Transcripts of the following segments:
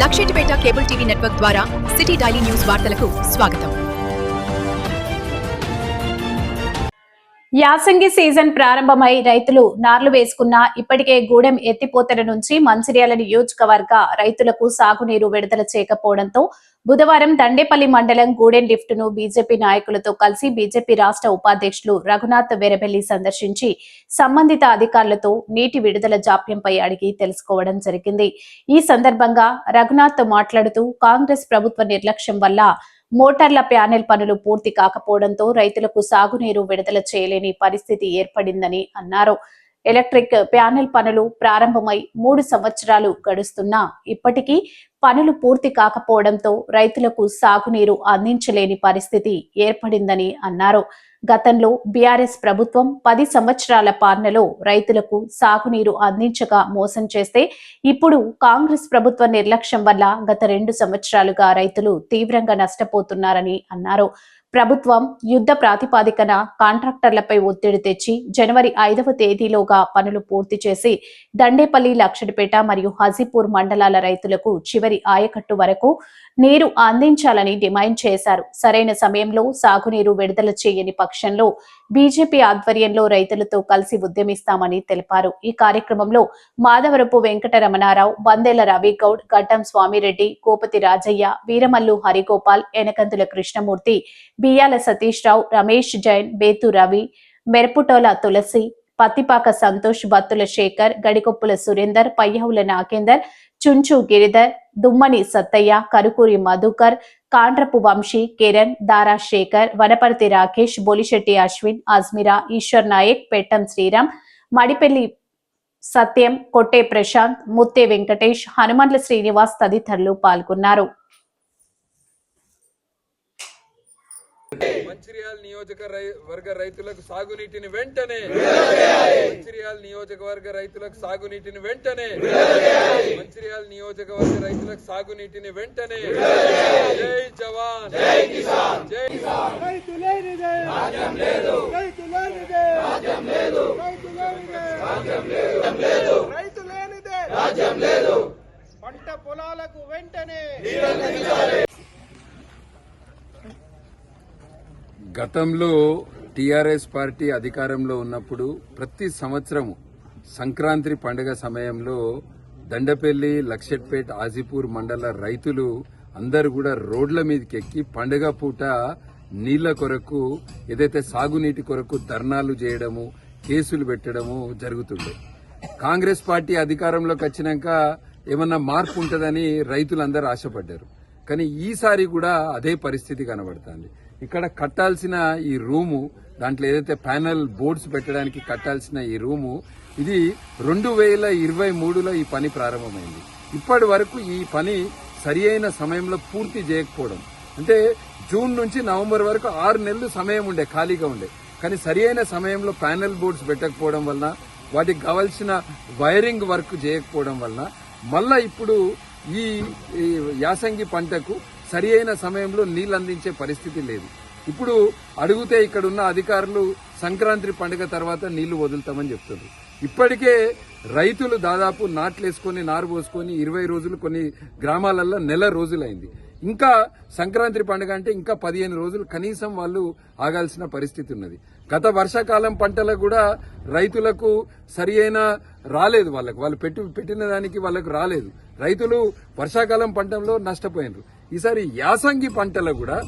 Luxettipet cable TV network ద్వారా city daily news వార్తలకు స్వాగతం. యాసంగి సీజన్ ప్రారంభమై రైతులు నార్లు వేసుకున్న ఇప్పటికే గూడెం ఎత్తిపోతల నుంచి మంచిర్యాల నియోజకవర్గ రైతులకు సాగునీరు విడుదల చేయకపోవడంతో బుధవారం దండేపల్లి మండలం గూడెం లిఫ్ట్ను బీజేపీ నాయకులతో కలిసి బీజేపీ రాష్ట్ర ఉపాధ్యక్షులు రఘునాథ్ వెరబెల్లి సందర్శించి సంబంధిత అధికారులతో నీటి విడుదల జాప్యంపై అడిగి తెలుసుకోవడం జరిగింది. ఈ సందర్భంగా రఘునాథ్ మాట్లాడుతూ కాంగ్రెస్ ప్రభుత్వ నిర్లక్ష్యం వల్ల మోటార్ల ప్యానెల్ పనులు పూర్తి కాకపోవడంతో రైతులకు సాగునీరు విడుదల చేయలేని పరిస్థితి ఏర్పడిందని అన్నారు. ఎలక్ట్రిక్ ప్యానెల్ పనులు ప్రారంభమై మూడు సంవత్సరాలు గడుస్తున్నా ఇప్పటికీ పనులు పూర్తి కాకపోవడంతో రైతులకు సాగునీరు అందించలేని పరిస్థితి ఏర్పడిందని అన్నారు. గతంలో బీఆర్ఎస్ ప్రభుత్వం పది సంవత్సరాల పాలనలో రైతులకు సాగునీరు అందించగా మోసం చేస్తే ఇప్పుడు కాంగ్రెస్ ప్రభుత్వ నిర్లక్ష్యం వల్ల గత రెండు సంవత్సరాలుగా రైతులు తీవ్రంగా నష్టపోతున్నారని అన్నారు. ప్రభుత్వం యుద్ధ ప్రాతిపాదికన కాంట్రాక్టర్లపై ఒత్తిడి తెచ్చి జనవరి ఐదవ తేదీలోగా పనులు పూర్తి చేసి దండేపల్లి లక్షడిపేట మరియు హజీపూర్ మండలాల రైతులకు చివరి ఆయకట్టు వరకు నీరు అందించాలని డిమాండ్ చేశారు. సరైన సమయంలో సాగునీరు విడుదల చేయని పక్షంలో బీజేపీ ఆధ్వర్యంలో రైతులతో కలిసి ఉద్యమిస్తామని తెలిపారు. ఈ కార్యక్రమంలో మాధవరపు వెంకటరమణారావు బందెల రవి గౌడ్ గడ్డం స్వామిరెడ్డి గోపతి రాజయ్య వీరమల్లు హరిగోపాల్ ఎనకందుల కృష్ణమూర్తి బియ్యాల సతీష్ రావు రమేష్ జైన్ బేతు రవి మెరపుటోల తులసి పత్తిపాక సంతోష్ బత్తుల శేఖర్ గడికొప్పుల సురేందర్ పయ్యవుల నాగేందర్ చుంచు గిరిధర్ దుమ్మని సత్తయ్య కరుకూరి మధుకర్ కాండ్రపు వంశీ కిరణ్ దారా శేఖర్ వనపర్తి రాకేష్ బొలిశెట్టి అశ్విన్ అజ్మిరా ఈశ్వర్ నాయక్ పెట్టం శ్రీరామ్ మడిపెల్లి సత్యం కొట్టే ప్రశాంత్ ముత్తే వెంకటేష్ హనుమండ్ల శ్రీనివాస్ తదితరులు పాల్గొన్నారు. మంచిర్యాల నియోజక వర్గ రైతులకు సాగునీటిని వెంటనే. మంచిర్యాల నియోజకవర్గ రైతులకు సాగునీటిని వెంటనే. మంచిర్యాల నియోజకవర్గ రైతులకు సాగునీటిని వెంటనే. జై జవాన్. జై కిసాన్. జై రైతులేనిదే రాజ్యం లేదు. రైతులేనిదే రాజ్యం లేదు రైతులేనిదే రాజ్యం లేదు రైతులేనిదే రాజ్యం లేదు పంట పొలాలకు వెంటనే. గతంలో టీఆర్ఎస్ పార్టీ అధికారంలో ఉన్నప్పుడు ప్రతి సంవత్సరము సంక్రాంతి పండుగ సమయంలో దండపల్లి లక్షట్పేట్ ఆజిపూర్ మండల రైతులు అందరూ కూడా రోడ్ల మీదకి ఎక్కి పండుగ పూట నీళ్ళ కొరకు ఏదైతే సాగునీటి కొరకు ధర్నాలు చేయడము కేసులు పెట్టడము జరుగుతుండే. కాంగ్రెస్ పార్టీ అధికారంలోకి వచ్చినాక ఏమన్నా మార్పు ఉంటుందని రైతులందరూ ఆశపడ్డారు. కానీ ఈసారి కూడా అదే పరిస్థితి కనబడుతుంది. ఇక్కడ కట్టాల్సిన ఈ రూము దాంట్లో ఏదైతే ప్యానల్ బోర్డ్స్ పెట్టడానికి కట్టాల్సిన ఈ రూము ఇది రెండు వేల ఇరవై మూడులో ఈ పని ప్రారంభమైంది. ఇప్పటి వరకు ఈ పని సరి అయిన సమయంలో పూర్తి చేయకపోవడం. అంటే జూన్ నుంచి నవంబర్ వరకు ఆరు నెలలు సమయం ఉండే ఖాళీగా ఉండే. కానీ సరి అయిన సమయంలో ప్యానల్ బోర్డ్స్ పెట్టకపోవడం వలన వాటికి కావాల్సిన వైరింగ్ వర్క్ చేయకపోవడం వలన మళ్ళా ఇప్పుడు ఈ యాసంగి పంటకు సరి అయిన సమయంలో నీళ్ళు అందించే పరిస్థితి లేదు. ఇప్పుడు అడిగితే ఇక్కడున్న అధికారులు సంక్రాంతి పండుగ తర్వాత నీళ్ళు వదులుతామని చెప్తున్నారు. ఇప్పటికే రైతులు దాదాపు నాట్లేసుకొని నారు పోసుకొని ఇరవై రోజులు కొన్ని గ్రామాలలో నెల రోజులైంది. ఇంకా సంక్రాంతి పండుగ అంటే ఇంకా పదిహేను రోజులు కనీసం వాళ్ళు ఆగాల్సిన పరిస్థితి ఉన్నది. గత వర్షాకాలం పంటలకు కూడా రైతులకు సరి అయిన రాలేదు వాళ్ళకు. వాళ్ళు పెట్టి పెట్టిన దానికి వాళ్ళకు రాలేదు. రైతులు వర్షాకాలం పంటలో నష్టపోయినారు. ఈసారి యాసంగి పంటలు కూడా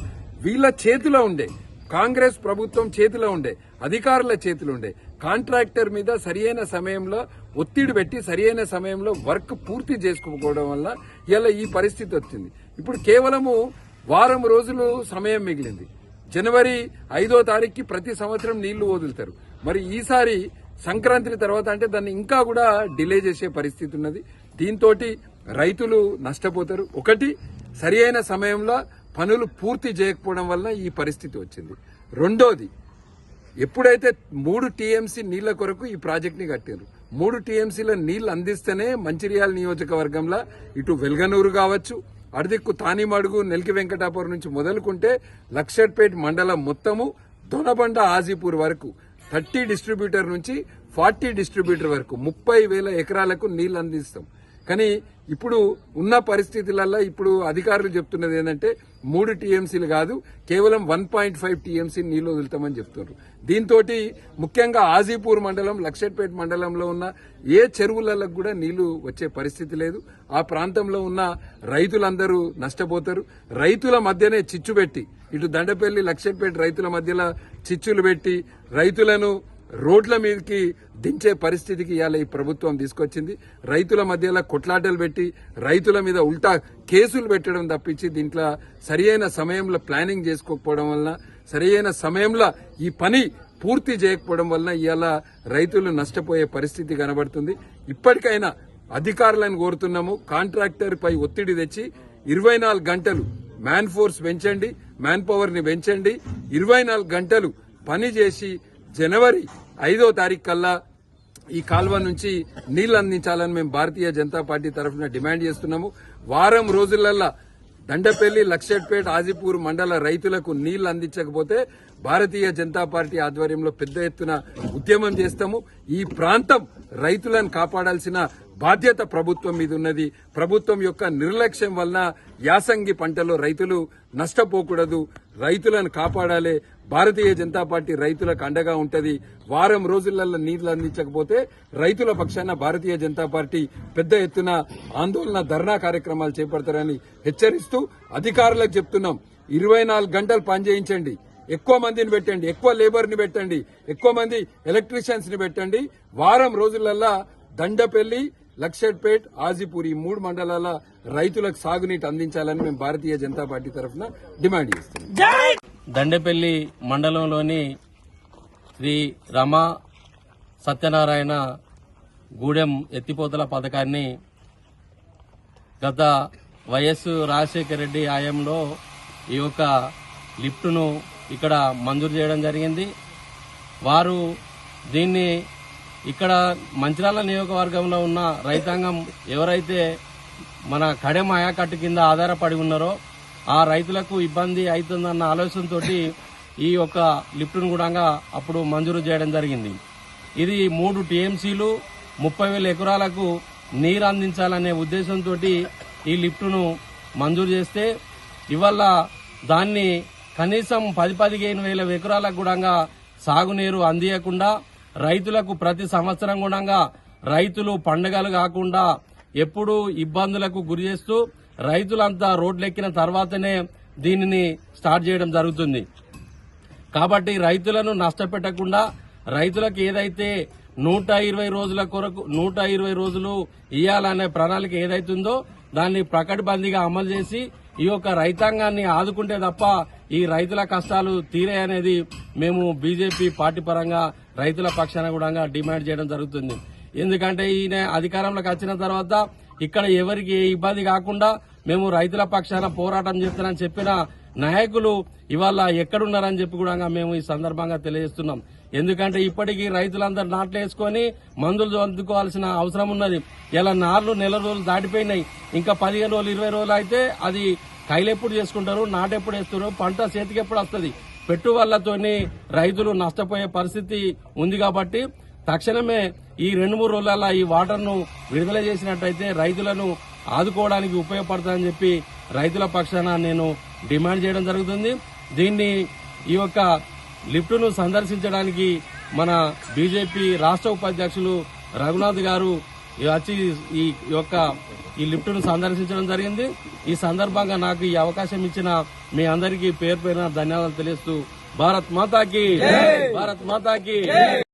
వీళ్ళ చేతిలో ఉండే కాంగ్రెస్ ప్రభుత్వం చేతిలో ఉండే అధికారుల చేతిలో ఉండే. కాంట్రాక్టర్ మీద సరియైన సమయంలో ఒత్తిడి పెట్టి సరియైన సమయంలో వర్క్ పూర్తి చేసుకోకపోవడం వల్ల ఇలా ఈ పరిస్థితి వచ్చింది. ఇప్పుడు కేవలము వారం రోజులు సమయం మిగిలింది. జనవరి ఐదో తారీఖుకి ప్రతి సంవత్సరం నీళ్ళు వదులుతారు. మరి ఈసారి సంక్రాంతి తర్వాత అంటే దాన్ని ఇంకా కూడా డిలే చేసే పరిస్థితి ఉన్నది. దీంతో రైతులు నష్టపోతారు. ఒకటి సరి అయిన సమయంలో పనులు పూర్తి చేయకపోవడం వల్ల ఈ పరిస్థితి వచ్చింది. రెండోది ఎప్పుడైతే మూడు టీఎంసీ నీళ్ళ కొరకు ఈ ప్రాజెక్ట్ని కట్టారు మూడు టీఎంసీల నీళ్ళు అందిస్తేనే మంచిర్యాల నియోజకవర్గంలో ఇటు వెల్గనూరు కావచ్చు అడిదిక్కు తానిమడుగు నెల్కి వెంకటాపురం నుంచి మొదలుకుంటే లక్షట్పేట్ మండలం మొత్తము దొనబండ ఆజీపూర్ వరకు థర్టీ డిస్ట్రిబ్యూటర్ నుంచి ఫార్టీ డిస్ట్రిబ్యూటర్ వరకు ముప్పై వేల ఎకరాలకు నీళ్ళు అందిస్తాం. కానీ ఇప్పుడు ఉన్న పరిస్థితులలో ఇప్పుడు అధికారులు చెప్తున్నది ఏంటంటే మూడు టీఎంసీలు కాదు కేవలం వన్ పాయింట్ ఫైవ్ టీఎంసీ నీళ్ళు వదులుతామని చెప్తున్నారు. దీంతో ముఖ్యంగా ఆజీపూర్ మండలం లక్షట్పేట మండలంలో ఉన్న ఏ చెరువులలో కూడా నీళ్ళు వచ్చే పరిస్థితి లేదు. ఆ ప్రాంతంలో ఉన్న రైతులందరూ నష్టపోతారు. రైతుల మధ్యనే చిచ్చు పెట్టి ఇటు దండపల్లి లక్షట్పేట రైతుల మధ్యలో చిచ్చులు పెట్టి రైతులను రోడ్ల మీదకి దించే పరిస్థితికి ఇవాళ ఈ ప్రభుత్వం తీసుకొచ్చింది. రైతుల మధ్యలో కొట్లాటలు పెట్టి రైతుల మీద ఉల్టా కేసులు పెట్టడం తప్పించి దీంట్లో సరియైన సమయంలో ప్లానింగ్ చేసుకోకపోవడం వలన సరియైన సమయంలో ఈ పని పూర్తి చేయకపోవడం వలన ఇవాళ రైతులు నష్టపోయే పరిస్థితి కనబడుతుంది. ఇప్పటికైనా అధికారులను కోరుతున్నాము. కాంట్రాక్టర్ పై ఒత్తిడి తెచ్చి ఇరవై నాలుగు గంటలు మ్యాన్ ఫోర్స్ పెంచండి మ్యాన్ పవర్ని పెంచండి. ఇరవై నాలుగు గంటలు పని చేసి జనవరి ఐదో తారీఖు కల్లా ఈ కాల్వ నుంచి నీళ్ళు అందించాలని మేము భారతీయ జనతా పార్టీ తరఫున డిమాండ్ చేస్తున్నాము. వారం రోజులల్లా దండపల్లి లక్షట్పేట ఆజిపూర్ మండల రైతులకు నీళ్ళు అందించకపోతే భారతీయ జనతా పార్టీ ఆధ్వర్యంలో పెద్ద ఎత్తున ఉద్యమం చేస్తాము. ఈ ప్రాంతం రైతులను కాపాడాల్సిన బాధ్యత ప్రభుత్వం మీద ఉన్నది. ప్రభుత్వం యొక్క నిర్లక్ష్యం వలన యాసంగి పంటలో రైతులు నష్టపోకూడదు. రైతులను కాపాడాలి. భారతీయ జనతా పార్టీ రైతులకు అండగా ఉంటది. వారం రోజులలో నీళ్ళు అందించకపోతే రైతుల పక్షాన భారతీయ జనతా పార్టీ పెద్ద ఎత్తున ఆందోళన ధర్నా కార్యక్రమాలు చేపడతారని హెచ్చరిస్తూ అధికారులకు చెప్తున్నాం. ఇరవై నాలుగు గంటలు పనిచేయించండి. ఎక్కువ మందిని పెట్టండి. ఎక్కువ లేబర్ని పెట్టండి. ఎక్కువ మంది ఎలక్ట్రీషియన్స్ని పెట్టండి. వారం రోజులల్లా దండపల్లి లక్షట్పేట్ ఆజిపూర్ ఈ మూడు మండలాల రైతులకు సాగునీటి అందించాలని మేము భారతీయ జనతా పార్టీ తరఫున డిమాండ్ చేస్తున్నాం. దండెపల్లి మండలంలోని శ్రీ రమ సత్యనారాయణ గూడెం ఎత్తిపోతల పథకాన్ని గత వైఎస్ రాజశేఖర రెడ్డి ఆయంలో ఈ యొక్క లిఫ్ట్ను ఇక్కడ మంజూరు చేయడం జరిగింది. వారు దీన్ని ఇక్కడ మంచిర్యాల నియోజకవర్గంలో ఉన్న రైతాంగం ఎవరైతే మన కడెం ఆయాకట్టు కింద ఆధారపడి ఉన్నారో ఆ రైతులకు ఇబ్బంది అవుతుందన్న ఆలోచనతో ఈ యొక్క లిఫ్ట్ను కూడా అప్పుడు మంజూరు చేయడం జరిగింది. ఇది మూడు టీఎంసీలు ముప్పై వేల ఎకరాలకు నీరు అందించాలనే ఉద్దేశంతో ఈ లిఫ్ట్ను మంజూరు చేస్తే ఇవాళ దాన్ని కనీసం పది పదిహేను వేల ఎకరాలకు కూడా సాగునీరు అందియకుండా రైతులకు ప్రతి సంవత్సరం గుణంగా రైతులు పండుగలు కాకుండా ఎప్పుడూ ఇబ్బందులకు గురి చేస్తూ రైతులంతా రోడ్లెక్కిన తర్వాతనే దీనిని స్టార్ట్ చేయడం జరుగుతుంది. కాబట్టి రైతులను నష్టపెట్టకుండా రైతులకు ఏదైతే నూట ఇరవై రోజుల కొరకు నూట ఇరవై రోజులు ఇయ్యాలనే ప్రణాళిక ఏదైతుందో దాన్ని ప్రకటబందీగా అమలు చేసి ఈ యొక్క రైతాంగాన్ని ఆదుకుంటే తప్ప ఈ రైతుల కష్టాలు తీరే అనేది మేము బీజేపీ పార్టీ పరంగా రైతుల పక్షాన కూడా డిమాండ్ చేయడం జరుగుతుంది. ఎందుకంటే ఈయన అధికారంలోకి వచ్చిన తర్వాత ఇక్కడ ఎవరికి ఏ ఇబ్బంది కాకుండా మేము రైతుల పక్షాన పోరాటం చేస్తానని చెప్పిన నాయకులు ఇవాళ ఎక్కడున్నారని చెప్పి కూడా మేము ఈ సందర్భంగా తెలియజేస్తున్నాం. ఎందుకంటే ఇప్పటికీ రైతులందరూ నాట్లు వేసుకొని మందులు అందుకోవాల్సిన అవసరం ఉన్నది. ఇలా నార్లు నెల రోజులు దాటిపోయినాయి. ఇంకా పదిహేను రోజులు ఇరవై రోజులు అయితే అది కైలు ఎప్పుడు చేసుకుంటారు నాటెప్పుడు వేస్తారు పంట చేతికి ఎప్పుడు వస్తుంది? పెట్టుబడులతోని రైతులు నష్టపోయే పరిస్థితి ఉంది కాబట్టి తక్షణమే ఈ రెండు మూడు రోజుల ఈ వాటర్ను విడుదల చేసినట్టయితే రైతులను ఆదుకోవడానికి ఉపయోగపడుతుందని చెప్పి రైతుల పక్షాన నేను డిమాండ్ చేయడం జరుగుతుంది. దీన్ని ఈ యొక్క లిఫ్టును సందర్శించడానికి మన బీజేపీ రాష్ట్ర ఉపాధ్యక్షులు రఘునాథ్ గారు వచ్చి ఈ యొక్క ఈ లిఫ్టును సందర్శించడం జరిగింది. ఈ సందర్భంగా నాకు ఈ అవకాశం ఇచ్చిన మీ అందరికీ పేరు పేరున ధన్యవాదాలు తెలియజేస్తూ భారత్ మాతాకి భారత్ మాతాకి.